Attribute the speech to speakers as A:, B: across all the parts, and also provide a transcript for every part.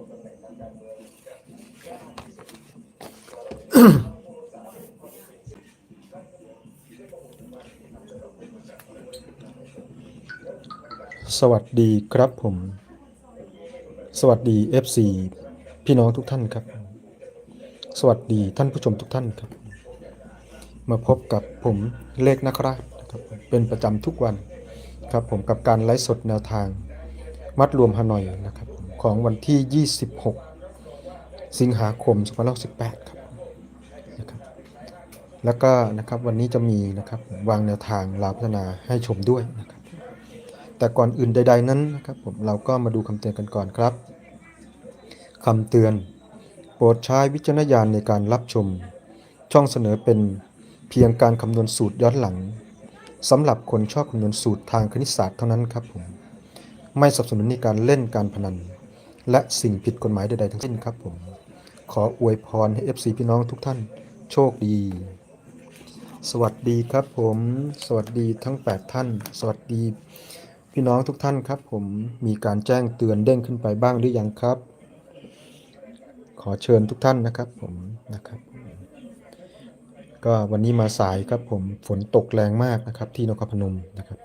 A: สวัสดีครับผม สวัสดี FC พี่น้องทุกท่านครับ สวัสดีท่านผู้ชมทุกท่านครับ มาพบกับผมเลขนักราชนะครับเป็นประจำทุกวันครับผมกับการไลฟ์สดแนวทาง มัดรวมฮานอยนะครับผม ของวันที่ 26 สิงหาคม2518ครับนะครับแล้วก็นะครับวันนี้จะมีนะครับวางแนวทางลาพัฒนาให้ชมด้วยนะครับ แต่ก่อนอื่นใด ๆ นั้นนะครับผมเราก็มาดูคำเตือนกันก่อนครับคำเตือน โปรดใช้วิจารณญาณในการรับชม ช่องเสนอเป็นเพียงการคำนวณสูตรย้อนหลังสำหรับคนชอบคำนวณสูตรทางคณิตศาสตร์เท่านั้นครับผม ไม่สนับสนุนในการเล่นการพนัน และสิ่งผิดกฎหมายใดๆทั้งสิ้นครับผม ขออวยพรให้ FC พี่น้องทุกท่านโชคดี สวัสดีครับผม สวัสดีทั้ง 8 ท่าน สวัสดี พี่น้องทุกท่านครับผม มีการแจ้งเตือนเด้งขึ้นไปบ้างหรือยังครับ ขอเชิญทุกท่านนะครับผมนะครับ ก็วันนี้มาสายครับผม ฝนตกแรงมากนะครับที่นครพนมนะครับ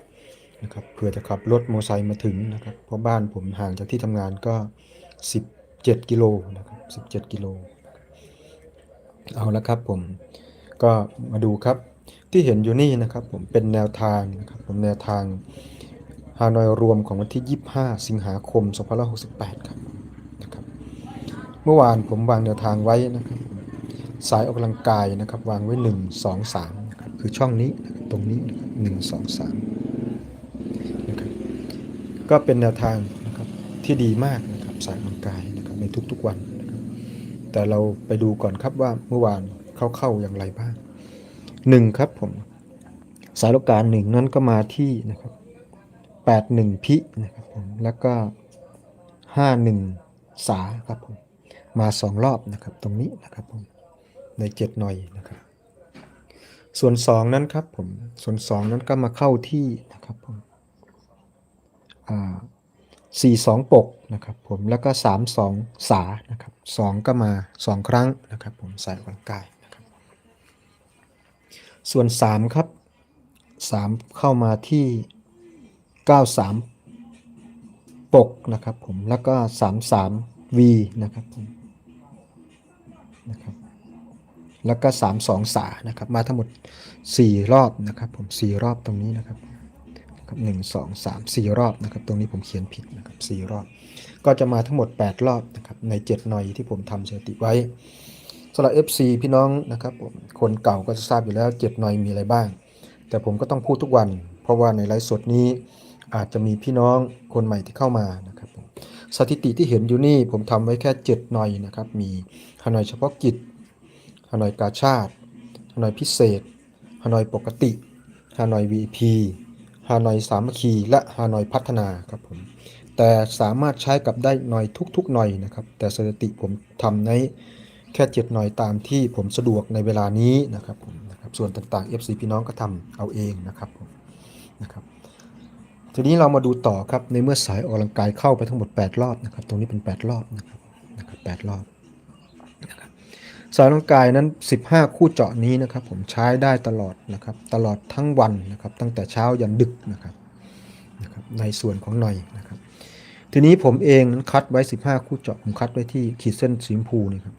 A: นะครับเพื่อจะขับรถมอเตอร์ไซค์มาถึงนะครับเพราะบ้านผมห่างจากที่ทำงานก็ 17 กิโลนะครับ17 กิโล เอาละครับผมก็มาดูครับที่เห็นอยู่นี่นะครับผมเป็นแนวทางนะครับผมแนวทางฮานอยรวมของวันที่ 25 สิงหาคม 2568 ครับนะครับ เมื่อวานผมวางแนวทางไว้นะครับ สายออกกำลังกายนะครับ วางไว้ 1 2 3นะครับคือช่องนี้ตรงนี้นะครับ1 2 3นะครับ ก็เป็นแนวทางนะครับที่ดีมากนะครับสายออกกำลังกายนะครับในทุกๆวันนะครับแต่เราไปดูก่อนครับว่าเมื่อวานเข้าๆอย่างไรบ้าง1ครับผมสายโลกการหนึ่งนั้นก็มาที่นะครับ81พินะครับผมแล้วก็51สาครับผมมาสองรอบนะครับตรงนี้นะครับผมใน7หน่อยนะครับ ส่วน2นั้นครับผมส่วน2นั้นก็มาเข้าที่นะครับผม อ่า42ปกนะครับผมแล้วก็32สองสานะครับ2ก็มา2ครั้งนะครับผมสายออกลังกายนะครับส่วน3ครับ3เข้ามาที่93ปกนะครับผมแล้วก็33 V นะครับผมนะครับแล้วก็32สองสานะครับมาทั้งหมด4รอบนะครับผม4รอบตรงนี้นะครับ นะครับหนึ่งสองสามสี่รอบนะครับ ตรงนี้ผมเขียนผิดนะครับสี่รอบ ก็จะมาทั้งหมด 8 รอบนะครับใน 7 หน่อยที่ผมทำสถิติไว้สำหรับ FC พี่น้องนะครับผมคนเก่าก็จะทราบอยู่แล้ว 7 หน่อยมีอะไรบ้าง แต่ผมก็ต้องพูดทุกวัน เพราะว่าในไลฟ์สดนี้อาจจะมีพี่น้องคนใหม่ที่เข้ามานะครับผมสถิติที่เห็นอยู่นี่ผมทำไว้แค่ 7 หน่อยนะครับมีฮานอยเฉพาะกิจฮานอยกาชาติฮานอยพิเศษฮานอยปกติฮานอย VP ฮานอยสามัคคีและฮานอยพัฒนาครับผมแต่สามารถใช้กับได้หน่อยทุกๆหน่อยนะครับแต่สถิติผมทำในแค่7หน่อยตามที่ผมสะดวกในเวลานี้นะครับผมนะครับส่วนต่างๆ FC พี่น้องก็ทำเอาเองนะครับผมนะครับทีนี้เรามาดูต่อครับในเมื่อสายออกกำลังกายเข้าไปทั้งหมด 8 รอบนะครับตรงนี้เป็น 8 รอบนะครับนะครับ8รอบ สายออกกำลังกายนั้น 15 คู่เจาะนี้นะครับ ผมใช้ได้ตลอดนะครับ ตลอดทั้งวันนะครับ ตั้งแต่เช้ายันดึกนะครับนะครับ ในส่วนของหน่อยนะครับ ทีนี้ผมเองนั้นคัดไว้ 15 คู่เจาะผมคัดไว้ที่ขีดเส้นสีชมพูนี่ครับ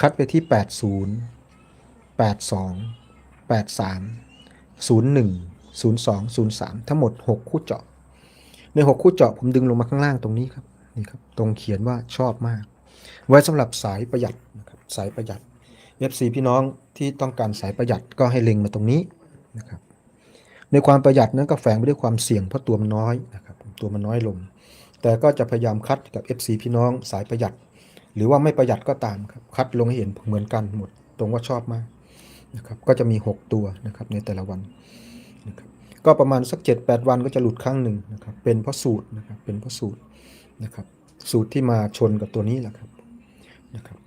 A: คัดไปที่ 80 82 83 01 02 03 ทั้งหมด 6 คู่เจาะ ใน 6 คู่เจาะผมดึงลงมาข้างล่างตรงนี้ครับนี่ครับ ตรงเขียนว่าชอบมาก ไว้สำหรับสายประหยัดนะครับสายประหยัด FC พี่น้องที่ต้องการสายประหยัดก็ให้เล็งมาตรงนี้นะครับในความประหยัดนั้นก็แฝงไปด้วยความเสี่ยงเพราะตัวมันน้อยนะครับตัวมันน้อยลง แต่ก็จะพยายามคัดกับ FC พี่น้องสายประหยัด หรือว่าไม่ประหยัดก็ตามครับคัดลงให้เห็นเหมือนกันหมดตรงว่าชอบมากนะครับก็จะมี 6 ตัวนะครับในแต่ละวันนะครับก็ประมาณสัก 7-8 วันก็จะหลุดครั้งหนึ่งนะครับเป็นเพราะสูตรนะครับเป็นเพราะสูตรนะครับสูตรที่มาชนกับตัวนี้แหละครับ นะครับ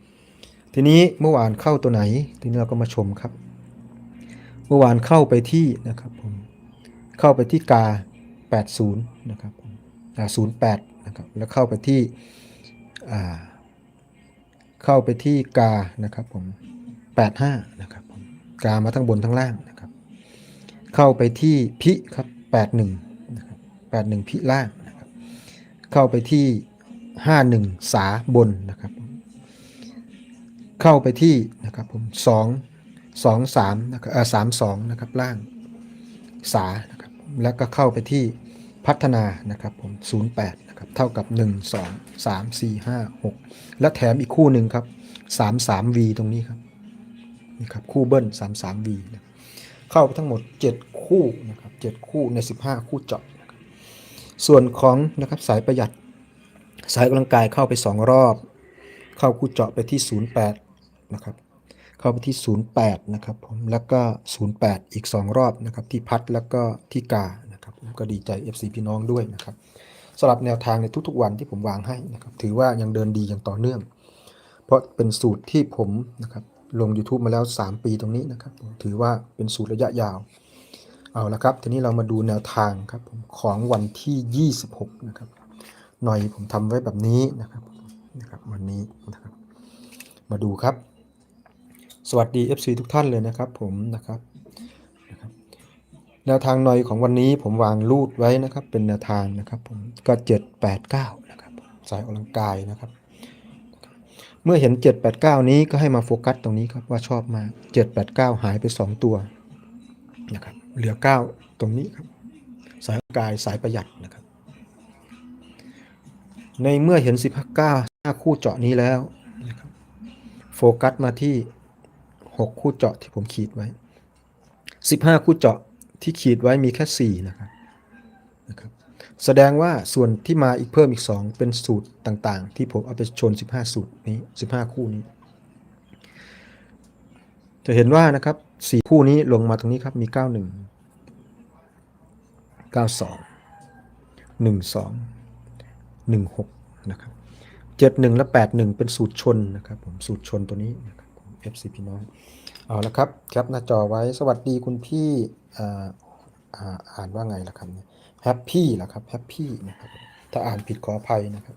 A: ทีนี้เมื่อวานเข้าตัวไหน ทีนี้เราก็มาชมครับ เมื่อวานเข้าไปที่นะครับผมเข้าไปที่กา 80 นะครับผมกา08 นะครับแล้วเข้าไปที่อ่าเข้าไปที่กานะครับผม85 นะครับผมกามาทั้งบนทั้งล่างนะครับ เข้าไปที่พิครับ 81 นะครับ 81 พิล่างนะครับ เข้าไปที่ 51 สาบนนะครับ เข้าไปที่นะครับผม2 2 3นะครับเออ32นะครับล่างสานะครับแล้วก็เข้าไปที่พัฒนานะครับผม08นะครับเท่ากับ1 2 3 4 5 6และแถมอีกคู่หนึ่งครับ 33V ตรงนี้ครับนี่ครับคู่เบิ้ล 33V นะเข้าไปทั้งหมด7คู่นะครับ7คู่ใน15คู่เจาะส่วนของนะครับสายประหยัดสายกกำลังกายเข้าไป 2 รอบ เข้าคู่เจาะไปที่ 08 นะครับ เข้าไปที่ 08 นะครับผมแล้วก็ 08 อีก 2 รอบนะครับ ที่พัดแล้วก็ที่กานะครับผมก็ดีใจ FC พี่น้องด้วยนะครับสำหรับแนวทางในทุกๆวันที่ผมวางให้นะครับ ถือว่ายังเดินดีอย่างต่อเนื่อง เพราะเป็นสูตรที่ผมนะครับลง YouTube มาแล้ว 3 ปีตรงนี้นะครับผมถือว่าเป็นสูตรระยะยาว เอาละครับ ทีนี้เรามาดูแนวทางครับผมของวันที่ 26 นะครับ หน่อยผมทำไว้แบบนี้นะครับนะครับ วันนี้นะครับ มาดูครับ สวัสดี FC ทุกท่านเลยนะครับผมนะครับแนวทางหน่อยของวันนี้ผมวางรูดไว้นะครับ เป็นแนวทางนะครับผมก็789นะครับสายออกกำลังกายนะครับ เมื่อเห็น789นี้ก็ให้มาโฟกัสตรงนี้ครับว่าชอบมาก789หายไป2ตัวนะครับเหลือ9ตรงนี้ครับ สายกายสายประหยัดนะครับ ในเมื่อเห็น19 5คู่เจาะนี้แล้วนะครับโฟกัสมาที่ 6 คู่เจาะที่ผมขีดไว้ 15 คู่เจาะที่ขีดไว้มีแค่ 4 นะครับนะครับ แสดงว่าส่วนที่มาอีกเพิ่มอีก 2 เป็นสูตรต่างๆ ที่ผมเอาไปชน 15 สูตรนี้ 15 คู่นี้ จะเห็นว่านะครับ 4 คู่นี้ลงมาตรงนี้ครับ มี 91 92 12 16 นะครับ 71 และ 81 เป็นสูตรชนนะครับผม สูตรชนตัวนี้นะครับ FC พี่น้อง เอาละครับแคปหน้าจอไว้สวัสดีคุณพี่อ่าอ่านว่าไงล่ะครับเนี่ยแฮปปี้ล่ะครับแฮปปี้นะครับถ้าอ่านผิดขออภัยนะครับ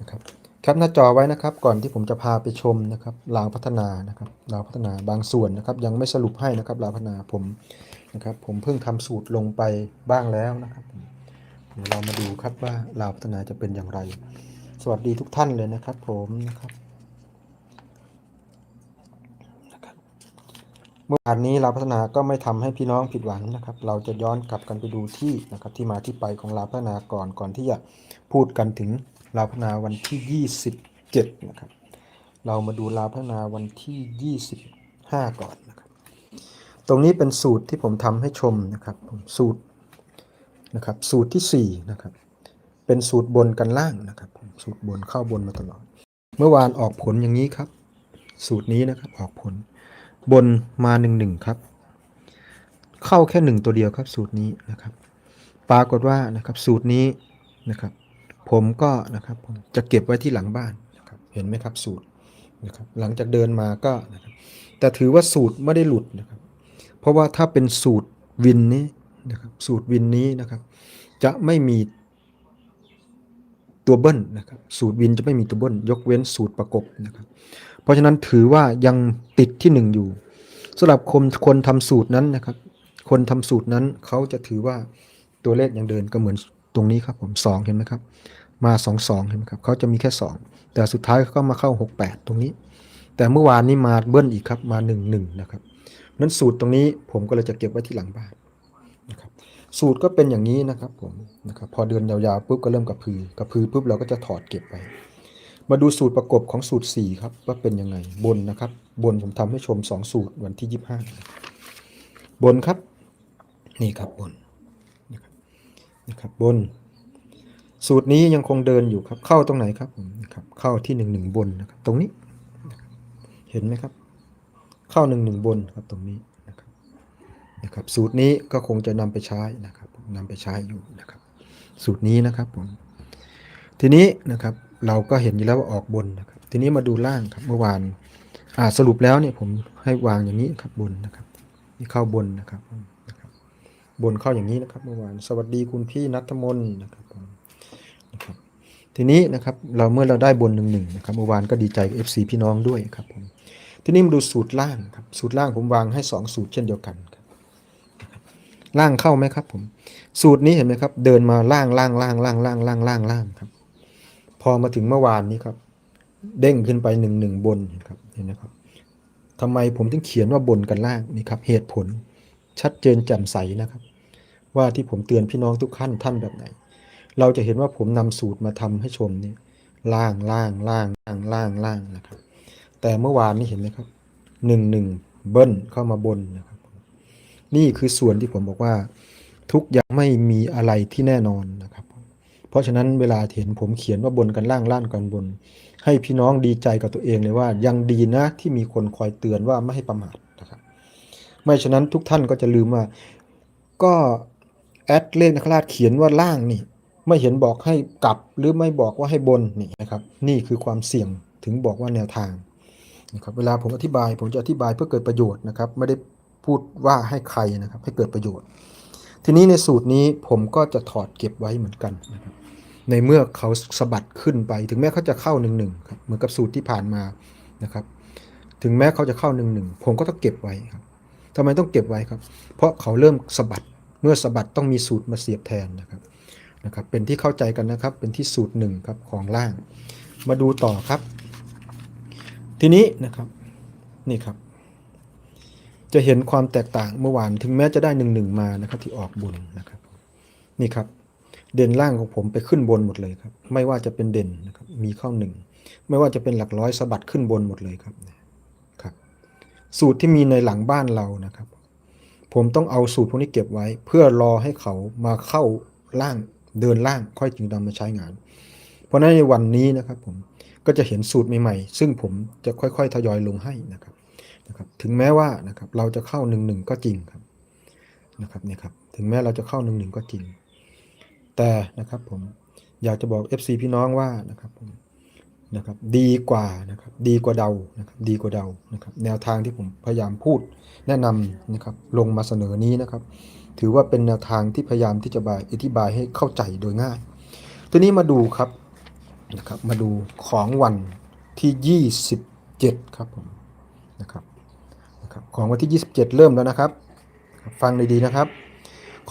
A: นะครับแคปหน้าจอไว้นะครับ ก่อนที่ผมจะพาไปชมนะครับลาวพัฒนานะครับลาวพัฒนาบางส่วนนะครับ ยังไม่สรุปให้นะครับลาวพัฒนาผมนะครับ ผมเพิ่งทำสูตรลงไปบ้างแล้วนะครับเรามาดูครับว่าลาวพัฒนาจะเป็นอย่างไร สวัสดีทุกท่านเลยนะครับ ผมนะครับ เมื่อวานนี้เราวพัฒนาก็ไม่ทำให้พี่น้องผิดหวังนะครับ เราจะย้อนกลับกันไปดูที่นะครับที่มาที่ไปของเราวพัฒนาก่อนก่อนที่จะพูดกันถึงเราวพัฒนาวันที่ 27นะครับเรามาดูเราวพัฒนาวันที่ 25 ก่อนนะครับ ตรงนี้เป็นสูตรที่ผมทำให้ชมนะครับสูตรนะครับสูตรที่4นะครับเป็นสูตรบนกันล่างนะครับ สูตรบนเข้าบนมาตลอด เมื่อวานออกผลอย่างนี้ครับ สูตรนี้นะครับออกผล บนมาหนึ่งหนึ่งครับ เข้าแค่หนึ่งตัวเดียวครับสูตรนี้นะครับ ปรากฏว่านะครับสูตรนี้นะครับ ผมก็นะครับผมจะเก็บไว้ที่หลังบ้านนะครับเห็นไหมครับสูตรนะครับหลังจากเดินมาก็นะครับแต่ถือว่าสูตรไม่ได้หลุดนะครับ เพราะว่าถ้าเป็นสูตรวินนี้นะครับสูตรวินนี้นะครับ จะไม่มีตัวเบิ้ลนะครับสูตรวินจะไม่มีตัวเบิ้ลยกเว้นสูตรประกบนะครับ เพราะฉะนั้นถือว่ายังติดที่หนึ่งอยู่ สำหรับคนคนทำสูตรนั้นนะครับ คนทำสูตรนั้นเขาจะถือว่าตัวเลขยังเดินก็เหมือนตรงนี้ครับผมสองเห็นไหมครับ มาสองสองเห็นไหมครับเขาจะมีแค่สองแต่สุดท้ายเขาก็มาเข้าหกแปดตรงนี้ แต่เมื่อวานนี้มาเบิ้ลอีกครับมาหนึ่งหนึ่งนะครับนั้นสูตรตรงนี้ผมก็เลยจะเก็บไว้ที่หลังบ้านนะครับสูตรก็เป็นอย่างนี้นะครับผมนะครับพอเดือนยาวๆปุ๊บก็เริ่มกระพือกระพือปุ๊บเราก็จะถอดเก็บไป มาดูสูตรประกบของสูตร 4 ครับ ว่าเป็นยังไง บนนะครับ บนผมทำให้ชม 2 สูตรวันที่ 25 บนครับ นี่ครับบนนะครับนะครับบน สูตรนี้ยังคงเดินอยู่ครับ เข้าตรงไหนครับผมนะครับเข้าที่1 1บนนะครับตรงนี้นเห็นไหมครับ เข้า1 1บนครับตรงนี้นะครับนะครับ สูตรนี้ก็คงจะนำไปใช้นะครับนำไปใช้อยู่นะครับ สูตรนี้นะครับผมทีนี้นะครับ เราก็เห็นอยู่แล้วว่าออกบนนะครับ ทีนี้มาดูล่างครับเมื่อวานอ่าสรุปแล้วเนี่ยผมให้วางอย่างนี้ครับบนนะครับนี่เข้าบนนะครับนะครับ บนเข้าอย่างนี้นะครับ เมื่อวานสวัสดีคุณพี่นัทมนต์นะครับนะครับ ทีนี้นะครับเราเมื่อเราได้บนหนึ่งหนึ่งนะครับเมื่อวานก็ดีใจกับ FC พี่น้องด้วยครับผมทีนี้มาดูสูตรล่างครับสูตรล่างผมวางให้ 2 สูตรเช่นเดียวกันครับล่างเข้าไหมครับผม สูตรนี้เห็นไหมครับ เดินมาล่างล่างล่างล่างล่างล่างล่างล่างครับ อมาถึงเมื่อวานนี้ครับ เด้งขึ้นไปหนึ่งหนึ่งบนครับเห็นไหมครับทำไมผมถึงเขียนว่าบนกันล่างนี่ครับ เหตุผลชัดเจนแจ่มใสนะครับ ว่าที่ผมเตือนพี่น้องทุกขั้นท่านแบบไหน เราจะเห็นว่าผมนำสูตรมาทำให้ชมนี่ล่างล่างล่างล่างล่างล่างนะครับ แต่เมื่อวานนี้เห็นไหมครับหนึ่งหนึ่งเบิ้ลเข้ามาบนนะครับ นี่คือส่วนที่ผมบอกว่า ทุกอย่างไม่มีอะไรที่แน่นอนนะครับ เพราะฉะนั้นเวลาเห็นผมเขียนว่าบนกันล่างล่างกันบน ให้พี่น้องดีใจกับตัวเองเลยว่ายังดีนะที่มีคนคอยเตือนว่าไม่ให้ประมาทนะครับไม่ฉะนั้นทุกท่านก็จะลืมว่า ก็แอดเลขนักราชเขียนว่าล่างนี่ ไม่เห็นบอกให้กลับหรือไม่บอกว่าให้บนนี่นะครับ นี่คือความเสี่ยงถึงบอกว่าแนวทางนะครับเวลาผมอธิบายผมจะอธิบายเพื่อเกิดประโยชน์นะครับ ไม่ได้พูดว่าให้ใครนะครับ ให้เกิดประโยชน์ ทีนี้ในสูตรนี้ผมก็จะถอดเก็บไว้เหมือนกันนะครับในเมื่อเขาสะบัดขึ้นไป ถึงแม้เขาจะเข้าหนึ่งหนึ่งครับเหมือนกับสูตรที่ผ่านมานะครับ ถึงแม้เขาจะเข้าหนึ่งหนึ่งผมก็ต้องเก็บไว้ครับทำไมต้องเก็บไว้ครับ เพราะเขาเริ่มสะบัดเมื่อสะบัดต้องมีสูตรมาเสียบแทนนะครับนะครับ เป็นที่เข้าใจกันนะครับ เป็นที่สูตรหนึ่งครับของล่าง มาดูต่อครับ ทีนี้นะครับนี่ครับ จะเห็นความแตกต่างเมื่อวานถึงแม้จะได้หนึ่งหนึ่งมานะครับ ที่ออกบุญนะครับ นี่ครับ เด่นล่างของผมไปขึ้นบนหมดเลยครับ ไม่ว่าจะเป็นเด่นนะครับมีเข้าหนึ่งไม่ว่าจะเป็นหลักร้อยสะบัดขึ้นบนหมดเลยครับครับ สูตรที่มีในหลังบ้านเรานะครับ ผมต้องเอาสูตรพวกนี้เก็บไว้ เพื่อรอให้เขามาเข้าล่างเดินล่างค่อยจึงนำมาใช้งาน เพราะฉะนั้นในวันนี้นะครับผมก็จะเห็นสูตรใหม่ๆ ซึ่งผมจะค่อยๆ ทยอยลงให้นะครับ นะครับถึงแม้ว่านะครับเราจะเข้าหนึ่งหนึ่งก็จริงครับนะครับเนี่ยครับถึงแม้เราจะเข้าหนึ่งหนึ่งก็จริง แต่นะครับผมอยากจะบอก FC พี่น้องว่านะครับผมนะครับดีกว่านะครับดีกว่าเดานะครับดีกว่าเดานะครับแนวทางที่ผมพยายามพูดแนะนำนะครับลงมาเสนอนี้นะครับ ถือว่าเป็นแนวทางที่พยายามที่จะบายอธิบายให้เข้าใจโดยง่าย ทีนี้มาดูครับนะครับมาดูของวันที่ 27 ครับผมนะครับนะครับ ของวันที่ 27 เริ่มแล้วนะครับ ฟังดีๆนะครับ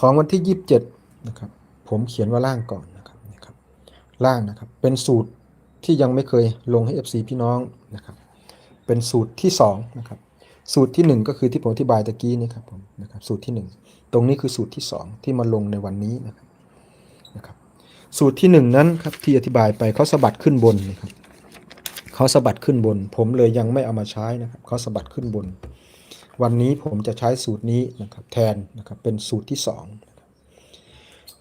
A: ของวันที่ 27นะครับผมเขียนว่าล่างก่อนนะครับนะครับล่างนะครับ เป็นสูตรที่ยังไม่เคยลงให้ FC พี่น้องนะครับ เป็นสูตรที่2นะครับสูตรที่ 1 ก็คือที่ผมอธิบายตะกี้นี่ครับผมนะครับสูตรที่ 1 ตรงนี้คือสูตรที่ 2 ที่มาลงในวันนี้นะครับนะครับ สูตรที่ 1 นั้นครับที่อธิบายไปเขาสะบัดขึ้นบนนะครับเขาสะบัดขึ้นบน ผมเลยยังไม่เอามาใช้นะครับเขาสะบัดขึ้นบน วันนี้ผมจะใช้สูตรนี้นะครับแทนนะครับเป็นสูตรที่2นะครับ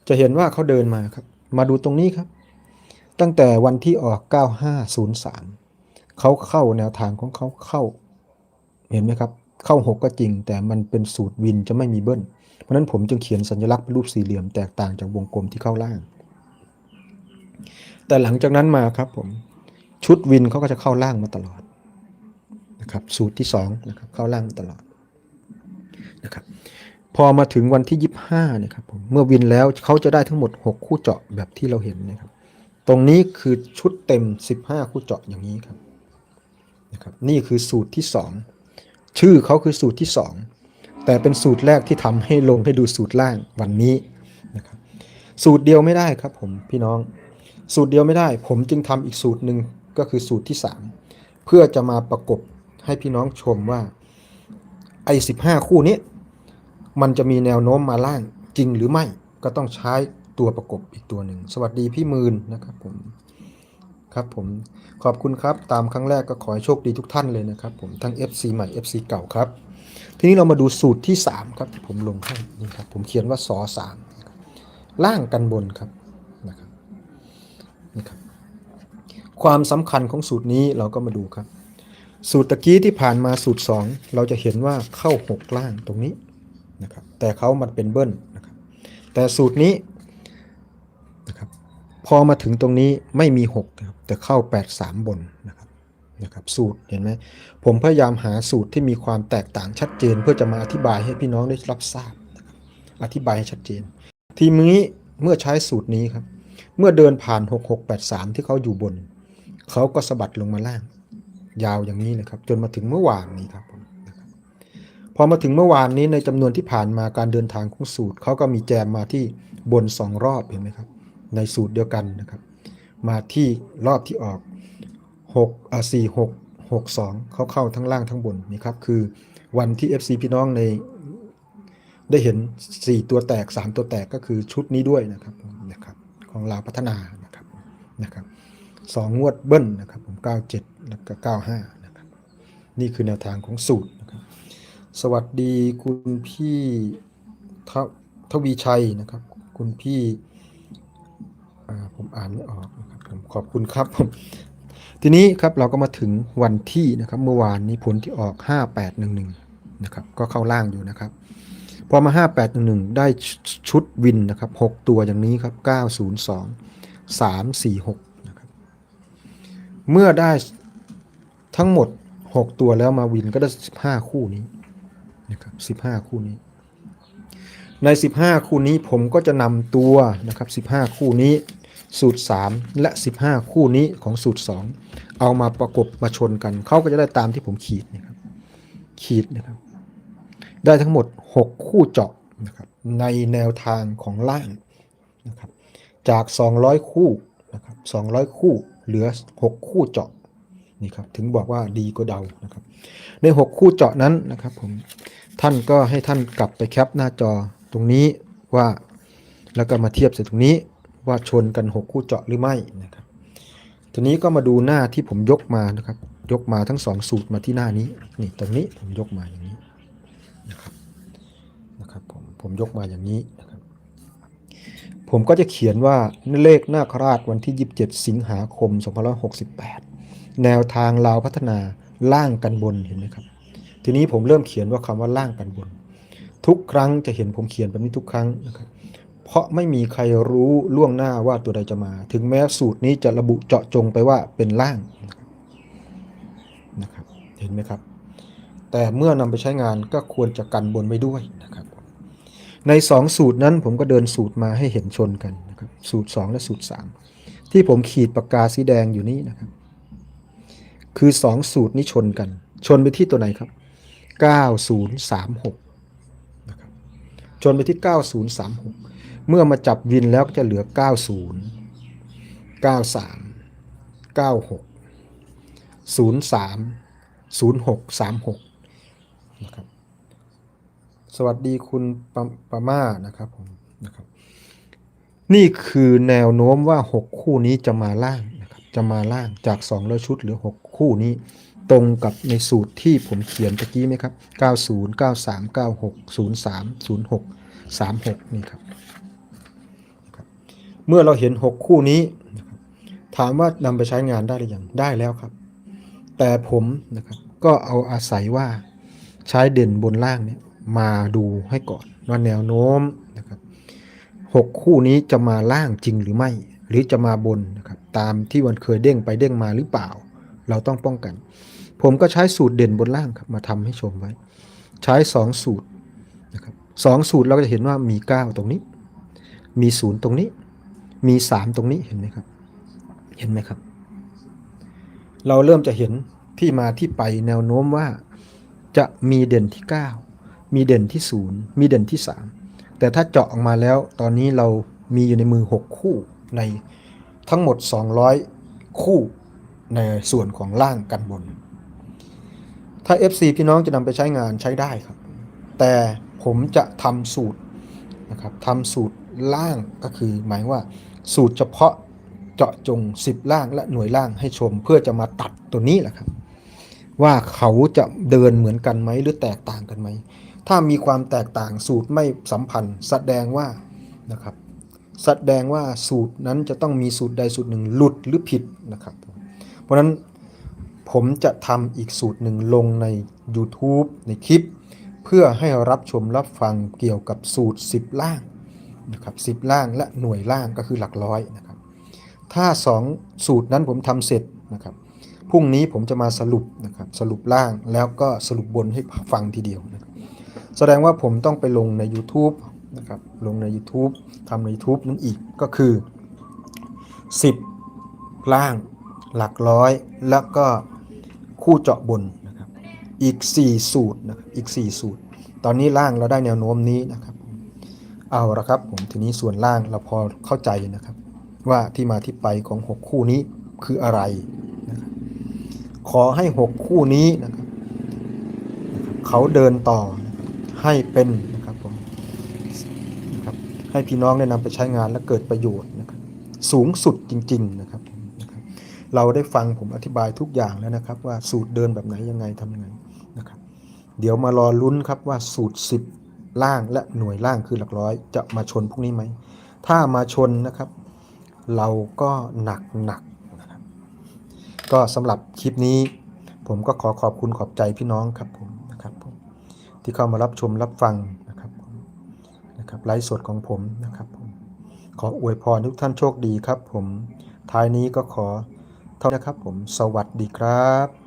A: จะเห็นว่าเขาเดินมาครับ มาดูตรงนี้ครับ ตั้งแต่วันที่ออก 9503 เขาเข้าแนวทางของเขาเข้า เห็นไหมครับ เข้า 6 ก็จริง แต่มันเป็นสูตรวินจะไม่มีเบิ้ล เพราะฉะนั้นผมจึงเขียนสัญลักษณ์เป็นรูปสี่เหลี่ยมแตกต่างจากวงกลมที่เข้าล่าง แต่หลังจากนั้นมาครับผมชุดวินเขาก็จะเข้าล่างมาตลอดนะครับสูตรที่2นะครับเข้าล่างมาตลอด นะครับพอมาถึงวันที่25เนี่ยครับผมเมื่อวินแล้วเขาจะได้ทั้งหมด 6 คู่เจาะแบบที่เราเห็นนะครับ ตรงนี้คือชุดเต็ม 15 คู่เจาะอย่างนี้ครับนะครับ นี่คือสูตรที่ 2 ชื่อเขาคือสูตรที่ 2 แต่เป็นสูตรแรกที่ทำให้ลงให้ดูสูตรล่างวันนี้นะครับสูตรเดียวไม่ได้ครับผมพี่น้อง สูตรเดียวไม่ได้ ผมจึงทำอีกสูตรหนึ่งก็คือสูตรที่ 3 เพื่อจะมาประกบให้พี่น้องชมว่าไอ้15คู่นี้ มันจะมีแนวโน้มมาล่างจริงหรือไม่ ก็ต้องใช้ตัวประกบอีกตัวหนึ่ง สวัสดีพี่มืนนะครับผมครับผมขอบคุณครับตามครั้งแรกก็ขอให้โชคดีทุกท่านเลยนะครับผมทั้ง FC ใหม่ FC เก่าครับ ทีนี้เรามาดูสูตรที่ 3 ครับที่ผมลงให้นี่ครับผมเขียนว่าสอสามล่างกันบนครับนะครับนี่ครับ ความสำคัญของสูตรนี้เราก็มาดูครับ สูตรตะกี้ที่ผ่านมาสูตร 2 เราจะเห็นว่าเข้า 6 ล่างตรงนี้ นะครับแต่เขามันเป็นเบิ้ลนะครับแต่สูตรนี้นะครับพอมาถึงตรงนี้ไม่มี6นะครับแต่เข้า 8 3 บนนะครับนะครับสูตรเห็นไหมผมพยายามหาสูตรที่มีความแตกต่างชัดเจน เพื่อจะมาอธิบายให้พี่น้องได้รับทราบนะรบอธิบายให้ชัดเจน ทีนี้เมื่อใช้สูตรนี้ครับ เมื่อเดินผ่าน 6683 ที่เขาอยู่บน เขาก็สะบัดลงมาล่าง ยาวอย่างนี้เลยครับ จนมาถึงเมื่อวานนี้ครับผมนะครับ พอมาถึงเมื่อวานนี้ในจำนวนที่ผ่านมาการเดินทางของสูตรเขาก็มีแจมมาที่บน2รอบเห็นไหมครับ ในสูตรเดียวกันนะครับ มาที่รอบที่ออก6อ่า4 6 6 2เขาเข้าทั้งล่างทั้งบนนี่ครับคือวันที่ FC พี่น้องในได้เห็น 4 ตัวแตก 3 ตัวแตกก็คือชุดนี้ด้วยนะครับนะครับของลาวพัฒนานะครับนะครับสองงวดเบิ้ลนะครับผม97 แล้วก็95นะครับนี่คือแนวทางของสูตร สวัสดีคุณพี่ททวีชัยนะครับ คุณพี่ผมอ่านไม่ออกนะครับผมขอบคุณครับผมทีนี้ครับเราก็มาถึงวันที่นะครับ เมื่อวานนี้ผลที่ออก 5811นะครับก็เข้าล่างอยู่นะครับ พอมา 5811 ได้ชุดวินนะครับ 6 ตัวอย่างนี้ครับ 902 346นะครับเมื่อได้ทั้งหมด 6 ตัวแล้วมาวินก็ได้ 15 คู่นี้ นะครับ15คู่นี้ ใน15คู่นี้ผมก็จะนำตัวนะครับ15คู่นี้สูตร 3 และ 15 คู่นี้ของสูตร 2 เอามาประกบมาชนกัน เขาก็จะได้ตามที่ผมขีดนะครับ ขีดนะครับ ได้ทั้งหมด 6 คู่เจาะนะครับ ในแนวทางของล่างนะครับ จาก 200 คู่นะครับ200 คู่เหลือ 6 คู่เจาะ นี่ครับถึงบอกว่าดีก็เดานะครับ ใน 6 คู่เจาะนั้นนะครับผมท่านก็ให้ท่านกลับไปแคปหน้าจอตรงนี้ว่าแล้วก็มาเทียบใส่ตรงนี้ว่าชนกัน 6 คู่เจาะหรือไม่นะครับ ทีนี้ก็มาดูหน้าที่ผมยกมานะครับ ยกมาทั้ง 2 สูตรมาที่หน้านี้นี่ตรงนี้ผมยกมาอย่างนี้นะครับนะครับผมผมยกมาอย่างนี้นะครับ ผมก็จะเขียนว่าเลขนาคราชวันที่ 27 สิงหาคม 2568 แนวทางลาพัฒนาล่างกันบนเห็นไหมครับ ทีนี้ผมเริ่มเขียนว่าคำว่าล่างกันบน ทุกครั้งจะเห็นผมเขียนแบบนี้ทุกครั้งนะครับเพราะไม่มีใครรู้ล่วงหน้าว่าตัวใดจะมา ถึงแม้สูตรนี้จะระบุเจาะจงไปว่าเป็นล่างนะครับเห็นไหมครับ แต่เมื่อนำไปใช้งานก็ควรจะกันบนไว้ด้วยนะครับ ใน 2 สูตรนั้นผมก็เดินสูตรมาให้เห็นชนกันนะครับ สูตร 2 และสูตร 3 ที่ผมขีดปากกาสีแดงอยู่นี้นะครับ คือ 2 สูตรนี้ชนกัน ชนไปที่ตัวไหนครับ 9036นะครับชนไปที่ 9036 เมื่อมาจับวินแล้วก็จะเหลือ 90 93 96 03 0636นะครับสวัสดีคุณปปาม่านะครับผมนะครับ นี่คือแนวโน้มว่า 6 คู่นี้จะมาล่าง จะมาล่างจาก2แล้วชุดหรือ 6 คู่นี้ ตรงกับในสูตรที่ผมเขียนตะกี้ไหมครับ 90 93 96 03 06 36 นี่ครับนะครับ เมื่อเราเห็น 6 คู่นี้ ถามว่านำไปใช้งานได้หรือยังได้แล้วครับ แต่ผมนะครับก็เอาอาศัยว่าใช้เด่นบนล่างเนี่ยมาดูให้ก่อนว่าแนวโน้มนะครับหกคู่นี้จะมาล่างจริงหรือไม่ หรือจะมาบนนะครับตามที่มันเคยเด้งไปเด้งมาหรือเปล่า เราต้องป้องกัน ผมก็ใช้สูตรเด่นบนล่างครับมาทำให้ชมไว้ ใช้ 2 สูตรนะครับสองสูตรเราก็จะเห็นว่ามี 9 ตรงนี้ มี 0 ตรงนี้ มี 3 ตรงนี้เห็นไหมครับ เห็นไหมครับ เราเริ่มจะเห็นที่มาที่ไปแนวโน้มว่าจะมีเด่นที่ 9 มีเด่นที่ 0 มีเด่นที่ 3 แต่ถ้าเจาะออกมาแล้วตอนนี้เรามีอยู่ในมือ 6 คู่ ในทั้งหมด 200 คู่ในส่วนของล่างกันบน ถ้า FC พี่น้องจะนำไปใช้งานใช้ได้ครับ แต่ผมจะทำสูตรนะครับทำสูตรล่างก็คือ หมายว่าสูตรเฉพาะเจาะจง 10 ล่างและหน่วยล่างให้ชมเพื่อจะมาตัดตัวนี้แหละครับ ว่าเขาจะเดินเหมือนกันไหมหรือแตกต่างกันไหม ถ้ามีความแตกต่างสูตรไม่สัมพันธ์แสดงว่านะครับ แสดงว่าสูตรนั้นจะต้องมีสูตรใดสูตรหนึ่งหลุดหรือผิดนะครับ เพราะฉะนั้นผมจะทำอีกสูตรหนึ่งลงใน YouTube ในคลิป เพื่อให้รับชมรับฟังเกี่ยวกับสูตร 10 ล่างนะครับ10 ล่างและหน่วยล่างก็คือหลักร้อยนะครับถ้า 2 สูตรนั้นผมทำเสร็จนะครับพรุ่งนี้ผมจะมาสรุปนะครับสรุปล่างแล้วก็สรุปบนให้ฟังทีเดียวนะแสดงว่าผมต้องไปลงใน YouTube นะครับลงใน YouTube ทำใน YouTube นั้นอีกก็คือ 10 ล่างหลักร้อย แล้วก็คู่เจาะบนนะครับอีก 4 สูตรนะครับอีก 4 สูตร ตอนนี้ล่างเราได้แนวโน้มนี้นะครับเอาละครับผมทีนี้ส่วนล่างเราพอเข้าใจนะครับ ว่าที่มาที่ไปของ 6 คู่นี้คืออะไรนะครับขอให้ 6 คู่นี้นะครับเขาเดินต่อให้เป็นนะครับผมนะครับ ให้พี่น้องได้นำไปใช้งานและเกิดประโยชน์นะครับสูงสุดจริงๆนะครับผมนะครับ เราได้ฟังผมอธิบายทุกอย่างแล้วนะครับ ว่าสูตรเดินแบบไหนยังไงทำยังไงนะครับ เดี๋ยวมารอลุ้นครับว่าสูตร 10 ล่างและหน่วยล่างคือหลักร้อย จะมาชนพวกนี้ไหม ถ้ามาชนนะครับ เราก็หนักหนักนะครับก็สำหรับคลิปนี้ ผมก็ขอขอบคุณขอบใจพี่น้องครับผมนะครับผมที่เข้ามารับชมรับฟัง นะครับไลฟ์สดของผมนะครับผมขออวยพรทุกท่านโชคดีครับผมท้ายนี้ก็ขอเท่านี้นะครับผมสวัสดีครับ